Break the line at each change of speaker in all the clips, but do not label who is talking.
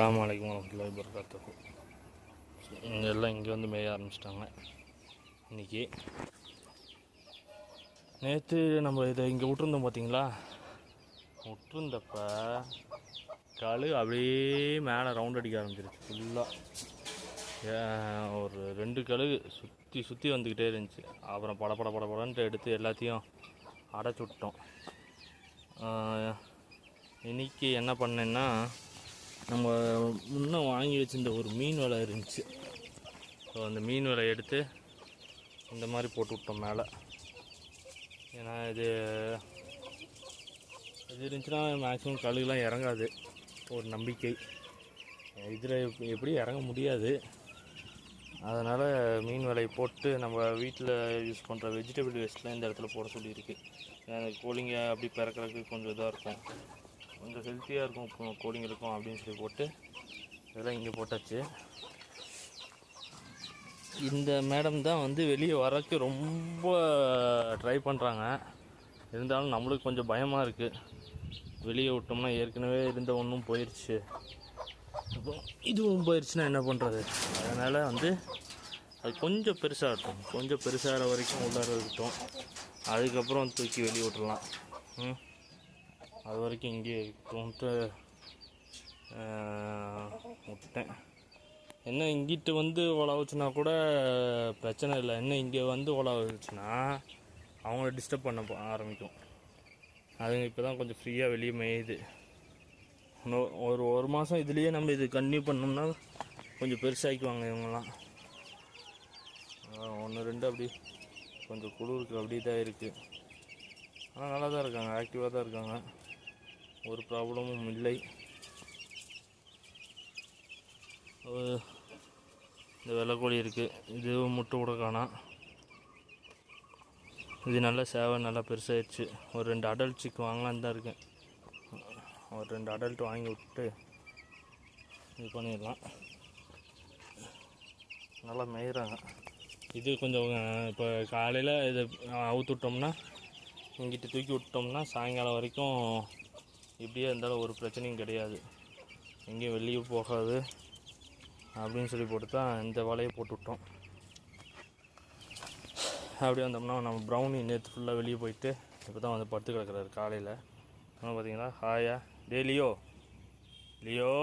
அஸ்ஸலாமு அலைக்கும் வரமத்துல்லாஹி வரகாத்துஹு இங்கே எல்லாம் இங்கே வந்து மேய ஆரம்பிச்சிட்டாங்க. இன்றைக்கி நேற்று நம்ம இதை இங்கே விட்டுருந்தோம் பார்த்தீங்களா விட்டுருந்தப்ப கழு அப்படியே மேலே ரவுண்ட் அடிக்க ஆரம்பிச்சிருச்சு ஃபுல்லாக ஒரு ரெண்டு கழுகு சுற்றி சுற்றி வந்துக்கிட்டே இருந்துச்சு. அப்புறம் பட பட பட படன்ட்டு எடுத்து எல்லாத்தையும் அடைச்சி விட்டோம் இன்றைக்கி இன்னைக்கு என்ன பண்ணேன்னா நம்ம முன்னே வாங்கி வச்சிருந்த ஒரு மீன் வலை இருந்துச்சு. ஸோ அந்த மீன் வலை எடுத்து இந்த மாதிரி போட்டு விட்டோம் மேலே. ஏன்னா இது இது இருந்துச்சுன்னா மேக்ஸிமம் கழுகுலாம் இறங்காது. ஒரு நம்பிக்கை. இதில் எப்படி இறங்க முடியாது. அதனால் மீன் வலை போட்டு நம்ம வீட்டில் யூஸ் பண்ணுற வெஜிடபிள் வேஸ்ட்லாம் இந்த இடத்துல போட சொல்லியிருக்கு. ஏன்னா கோழிங்க அப்படி பிறக்கிறதுக்கு கொஞ்சம் இதாக இருக்கும். கொஞ்சம் ஹெல்த்தியாக இருக்கும் இப்போ கோழிங்களுக்கும் அப்படின்னு சொல்லி போட்டு இதெல்லாம் இங்கே போட்டாச்சு. இந்த மேடம் தான் வந்து வெளியே வரக்கு ரொம்ப ட்ரை பண்ணுறாங்க இருந்தாலும் நம்மளுக்கு கொஞ்சம் பயமாக இருக்குது வெளியே விட்டோம்னா ஏற்கனவே இருந்த ஒன்றும் போயிடுச்சு அப்போ இதுவும் போயிடுச்சுன்னா என்ன பண்ணுறது அதனால் வந்து அது கொஞ்சம் பெருசாகட்டும். கொஞ்சம் பெருசாகிற வரைக்கும் உள்ளார இருக்கட்டும். அதுக்கப்புறம் தூக்கி வெளியே விட்டுறலாம். ம்? அது வரைக்கும் இங்கே இருக்கட்டும்ட்டு விட்டேன் என்ன இங்கிட்டு வந்து உழவுச்சுன்னா கூட பிரச்சனை இல்லை. என்ன இங்கே வந்து உழவுச்சுன்னா அவங்கள டிஸ்டர்ப் பண்ண ஆரம்பிக்கும். அதுங்க இப்போ தான் கொஞ்சம் ஃப்ரீயாக வெளியே மேயுது. ஒரு ஒரு மாதம் இதுலேயே நம்ம இது கன்டினியூ பண்ணோம்னா கொஞ்சம் பெருசாகிக்குவாங்க இவங்கெல்லாம் ஒன்று ரெண்டு அப்படி கொஞ்சம் குளிருக்கு அப்படி தான் இருக்குது ஆனால் நல்லா தான் இருக்காங்க ஆக்டிவாக தான் இருக்காங்க. ஒரு ப்ராப்ளமும் இல்லை. இந்த வெள்ளைக்கோழி இருக்குது இது முட்டை கூட காணாம் இது நல்லா சேவை நல்லா பெருசாகிடுச்சு ஒரு ரெண்டு அடல்ட் சிக்கு வாங்கலான்னு தான் இருக்கேன். ஒரு ரெண்டு அடல்ட் வாங்கி விட்டு இது பண்ணிடலாம். நல்லா மேயிறாங்க. இது கொஞ்சம் இப்போ காலையில் இதை அவுத்து விட்டோம்னா இங்கிட்டு தூக்கி விட்டோம்னா சாயங்காலம் வரைக்கும் இப்படியே இருந்தாலும் ஒரு பிரச்சனையும் கிடையாது. எங்கேயும் வெளியே போகாது அப்படின்னு சொல்லி போட்டு தான் இந்த வலையை போட்டுவிட்டோம். அப்படியே வந்தோம்னா நம்ம ப்ரௌனி நேற்று ஃபுல்லாக வெளியே போயிட்டு இப்போ தான் வந்து படுத்து கிடக்குறாரு காலையில். ஆனால் பார்த்தீங்களா ஹாயா டே லியோ. லியோ.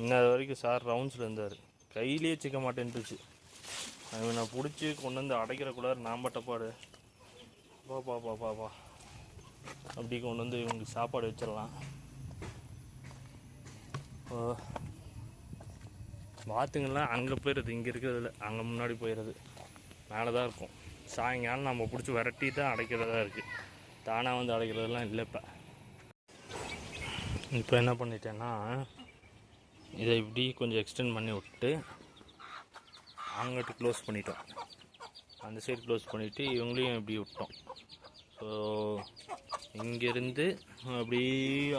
இன்னது வரைக்கும் சார் ரவுண்ட்ஸில் இருந்தார். கையிலேயே சிக்க மாட்டேன்ட்டுச்சு. அவனை பிடிச்சி கொண்டு வந்து அடைக்கிறக்குள்ளார நான் பட்டப்பாடு பாப்பா பா பா பா பா அப்படி கொண்டு வந்து இவங்களுக்கு சாப்பாடு வச்சிடலாம். வாத்துங்கள்லாம் அங்கே போயிடுது இங்கே இருக்கிறதில்ல அங்கே முன்னாடி போயிடுது மேலே தான் இருக்கும். சாயங்காலம் நம்ம பிடிச்சி விரட்டி தான் அடைக்கிறதா இருக்குது தானாக வந்து அடைக்கிறதெல்லாம் இல்லை இப்போ. இப்போ என்ன பண்ணிட்டேன்னா இதை இப்படி கொஞ்சம் எக்ஸ்டெண்ட் பண்ணி விட்டு அங்கிட்டு க்ளோஸ் பண்ணிட்டோம். அந்த சைடு க்ளோஸ் பண்ணிவிட்டு இவங்களையும் இப்படி விட்டோம். ஸோ இங்கேருந்து அப்படி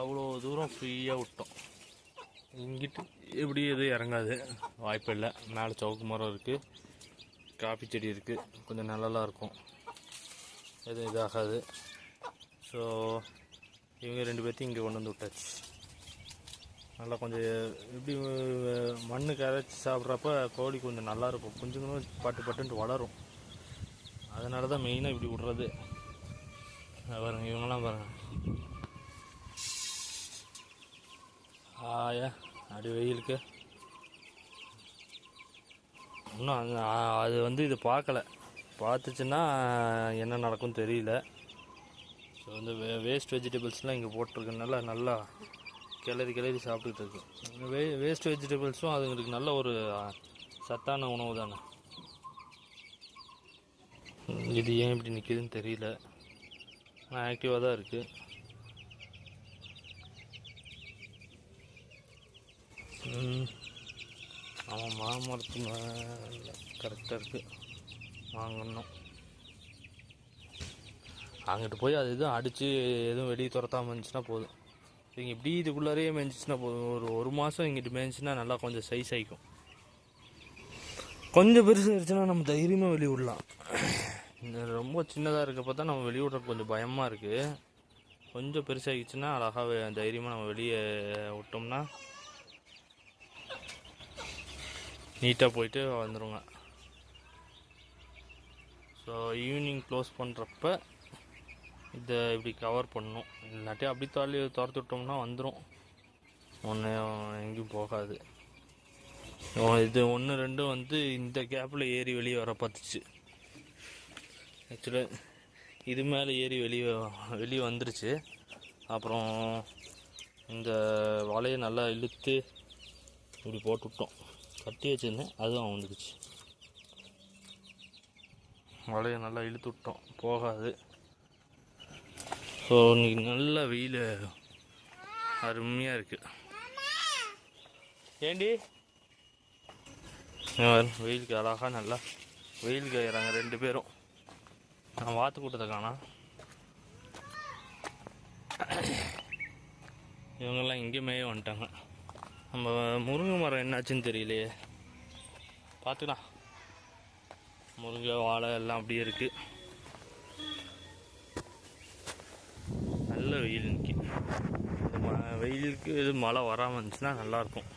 அவ்வளோ தூரம் ஃப்ரீயாக விட்டோம். இங்கிட்டு எப்படி எதுவும் இறங்காது. வாய்ப்பு இல்லை. மேலே சவுக்கு மரம் இருக்குது காஃபி செடி இருக்குது கொஞ்சம் நல்லாலாம் இருக்கும். எதுவும் இதாகாது. ஸோ இவங்க ரெண்டு பேர்த்தையும் இங்கே கொண்டு வந்து விட்டாச்சு. நல்லா கொஞ்சம் எப்படி மண்ணு கரைச்சி சாப்பிட்றப்ப கோழி கொஞ்சம் நல்லா இருக்கும். குஞ்சுங்களும் பட்டு பட்டுன்ட்டு வளரும். அதனால தான் மெயினாக இப்படி விட்றது. பாருங்க இவங்கெல்லாம் பாருங்க. ஆயா அடி வெயிலுக்கு. இன்னும் அந்த- அது வந்து இது பார்க்கல. பார்த்துச்சுன்னா என்ன நடக்கும் தெரியல. ஸோ வந்து வே வேஸ்ட் வெஜிடபிள்ஸ்லாம் இங்கே போட்டிருக்கனால நல்லா கிளறி கிளறி சாப்பிட்டுட்டு இருக்கு. வே வேஸ்ட் வெஜிடபிள்ஸும் அதுங்களுக்கு நல்ல ஒரு சத்தான உணவு தானே. இது ஏன் இப்படி நிற்கிதுன்னு தெரியல. ஆக்டிவாக தான் இருக்குது ஆமாம் மாமரத்து மேலே கரெக்டாக இருக்குது வாங்கணும். அங்கிட்டு போய் அது எதுவும் அடித்து எதுவும் வெளியே துரத்தாமல் இருந்துச்சுன்னா போதும். இங்கே இப்படி இதுக்குள்ளாரையே மேய்ஞ்சிச்சுன்னா போதும். ஒரு ஒரு மாதம் இங்கிட்டு மேய்ஞ்சிச்சுன்னா நல்லா கொஞ்சம் சைஸ் ஆகிக்கும் கொஞ்சம் பெருசு இருந்துச்சுன்னா நம்ம தைரியமாக வெளியே விடலாம். ரொம்ப சின்னதாக இருக்கப்போ தான் நம்ம வெளியே விட்றதுக்கு கொஞ்சம் பயமாக இருக்குது கொஞ்சம் பெருசாகிடுச்சுன்னா அழகாக தைரியமாக நம்ம வெளியே விட்டோம்னா நீட்டாக போயிட்டு வந்துடுங்க ஸோ ஈவினிங் க்ளோஸ் பண்ணுறப்ப இதை இப்படி கவர் பண்ணணும். இல்லாட்டி அப்படி தள்ளி துரத்து விட்டோம்னா வந்துடும் ஒன்று எங்கேயும் போகாது. இது ஒன்று ரெண்டும் வந்து இந்த கேப்பில் ஏறி வெளியே வர பார்த்துச்சு. ஆக்சுவலாக இது மேலே ஏறி வெளியே வெளியே வந்துருச்சு. அப்புறம் இந்த வலையை நல்லா இழுத்து இப்படி போட்டு விட்டோம் கட்டி வச்சுருந்தேன் அதுவும் வந்துடுச்சு வலையை நல்லா இழுத்து விட்டோம். போகாது. ஸோ இன்றைக்கி நல்ல வெயில். அருமையாக இருக்குது ஏண்டி? வெயிலுக்கு அழகாக நல்லா வெயில் காயிறாங்க ரெண்டு பேரும். நான் வாத்து கூட்டத்தை காணா இவங்கெல்லாம் இங்கேயுமே வந்துட்டாங்க. நம்ம முருங்கை மரம் என்னாச்சுன்னு தெரியலையே. பார்த்துக்கலாம் முருங்கை வாழை எல்லாம் அப்படியே இருக்குது நல்ல வெயில் நிற்கி ம- வெயிலுக்கு இது மழை வராமல் இருந்துச்சுன்னா நல்லாயிருக்கும்.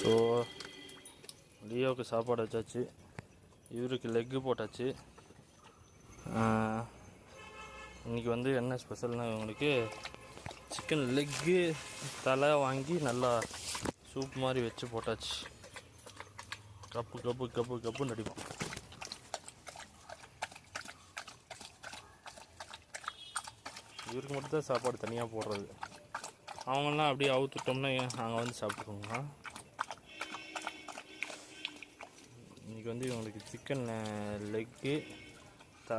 ஸோ லியோவுக்கு சாப்பாடு வச்சாச்சு. இவருக்கு லெக்கு போட்டாச்சு. இன்றைக்கி வந்து என்ன ஸ்பெஷல்னா இவங்களுக்கு சிக்கன் லெக்கு தலை வாங்கி நல்லா சூப் மாதிரி வச்சு போட்டாச்சு. கப்பு கப்பு கப்பு கப்புன்னு அடிப்போம். இவருக்கு மட்டும் தான் சாப்பாடு தனியாக போடுறது. அவங்கெல்லாம் அப்படியே அவுத்துட்டோம்னா நாங்கள் வந்து சாப்பிட்டுக்கோங்க. இன்றைக்கி வந்து இவங்களுக்கு சிக்கன் லெக்கு த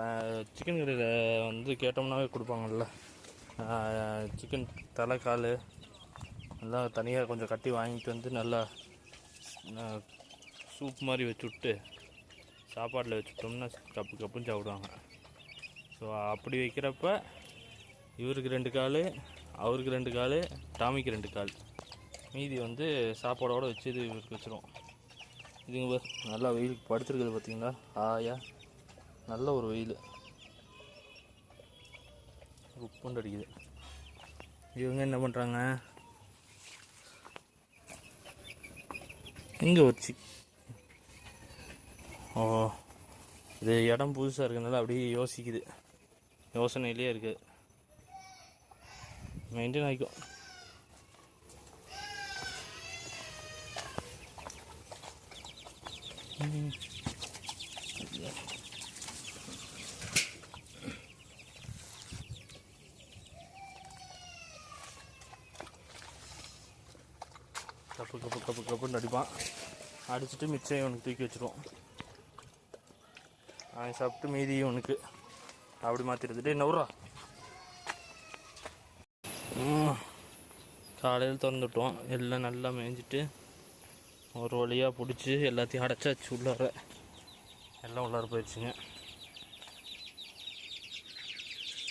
சிக்கன் கறியில் வந்து கேட்டோம்னாவே கொடுப்பாங்கல்ல. சிக்கன் தலை கால் எல்லாம் தனியாக கொஞ்சம் கட்டி வாங்கிட்டு வந்து நல்லா சூப் மாதிரி வச்சு விட்டு சாப்பாட்டில் வச்சுட்டோம்னா கப்பு கப்புன்னு சாப்பிடுவாங்க. ஸோ அப்படி வைக்கிறப்ப இவருக்கு ரெண்டு கால் அவருக்கு ரெண்டு கால் டாமிக்கு ரெண்டு கால். மீதி வந்து சாப்பாடோடு வச்சு இது இவருக்கு வச்சுருவோம். இதுங்க நல்லா வெயிலுக்கு படுத்துருக்குது பார்த்தீங்களா? ஆயா நல்ல ஒரு வெயில். உப்புண்டு அடிக்குது. இவங்க என்ன பண்ணுறாங்க இங்கே வச்சு. ஓ இது இடம் புதுசாக இருக்கிறதுனால அப்படியே யோசிக்குது. யோசனையிலே இருக்குது மெயின்டைன் ஆகிக்கும் கப்பு கப்பு கப்பு கப்புன்னு அடிப்பான். அடிச்சுட்டு மிச்சம் இவனுக்கு தூக்கி வச்சிருவோம். அவன் சாப்பிட்டு மீதி இவனுக்கு. அப்படி மாற்றிடுது என்ன நவுறா காலையில் திறந்துட்டோம். எல்லாம் நல்லா மேய்ஞ்சிட்டு ஒரு வழியாக பிடிச்சி எல்லாத்தையும் அடைச்சாச்சு உள்ளார எல்லாம் உள்ளார போயிடுச்சுங்க.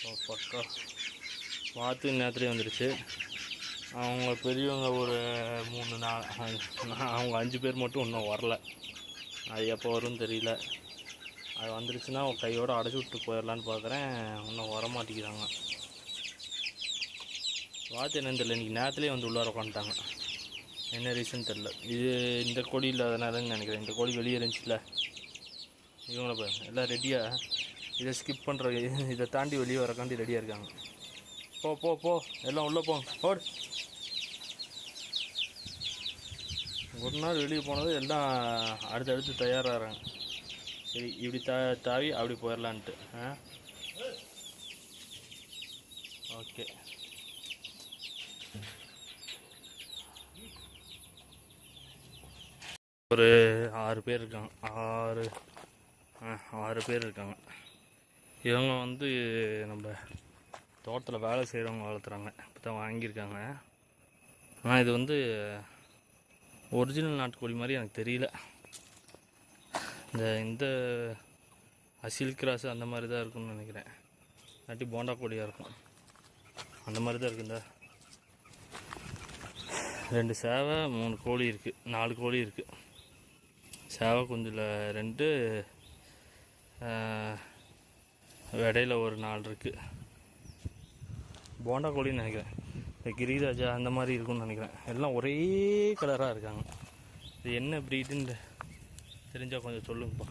ஓ, பக்கா. வாத்து நேரத்துலேயே வந்துடுச்சு அவங்க பெரியவங்க ஒரு மூணு நாள் அவங்க அஞ்சு பேர் மட்டும் இன்னும் வரல. அது எப்போ வரும்னு தெரியல. அது வந்துடுச்சுன்னா கையோடு அடைச்சி விட்டு போயிடலான்னு பார்க்குறேன் இன்னும் வர மாட்டேங்கிறாங்க. வாத்து என்னன்னு தெரியல. இன்றைக்கி நேரத்துலேயே வந்து உள்ளார உட்காந்துட்டாங்க. என்ன ரீசன் தெரில இது இந்த கோழி இல்லாதனாலன்னு நினைக்கிறேன். இந்த கோழி வெளியே இருந்துச்சுல. இவங்கள பாருங்க எல்லாம் ரெடியாக இதை ஸ்கிப் பண்ணுற இதை தாண்டி வெளியே வரக்காண்டி ரெடியாக இருக்காங்க. போ போ போ. எல்லாம் உள்ளே போங்க ஓடு. ஒரு நாள் வெளியே போனது எல்லாம் அடுத்தடுத்து தயாராகிறாங்க. சரி இப்படி தா தாவி அப்படி போயிடலான்ட்டு ஆ? ஓகே. ஒரு ஆறு பேர் இருக்காங்க. ஆறு ஆறு பேர் இருக்காங்க. இவங்க வந்து நம்ம தோட்டத்தில் வேலை செய்கிறவங்க வளர்த்துறாங்க. இப்போ தான் வாங்கியிருக்காங்க. ஆனால் இது வந்து ஒரிஜினல் நாட்டுக்கோழி மாதிரி எனக்கு தெரியல. இந்த இந்த அசில் கிராஸ் அந்த மாதிரி தான் இருக்கும்னு நினைக்கிறேன். இல்லாட்டி போண்டா கோழியாக இருக்கும். அந்த மாதிரி தான் இருக்குதா ரெண்டு சேவை மூணு கோழி இருக்குது நாலு கோழி இருக்குது சேவக்குஞ்சில் ரெண்டு ஆஹ், இடையில ஒரு நாள் இருக்குது போண்டா கோழின்னு நினைக்கிறேன். இந்த கிரிராஜா அந்த மாதிரி இருக்கும்னு நினைக்கிறேன். எல்லாம் ஒரே கலராக இருக்காங்க. இது என்ன ப்ரீடுன்னு தெரிஞ்சால் கொஞ்சம் சொல்லுங்கப்பா.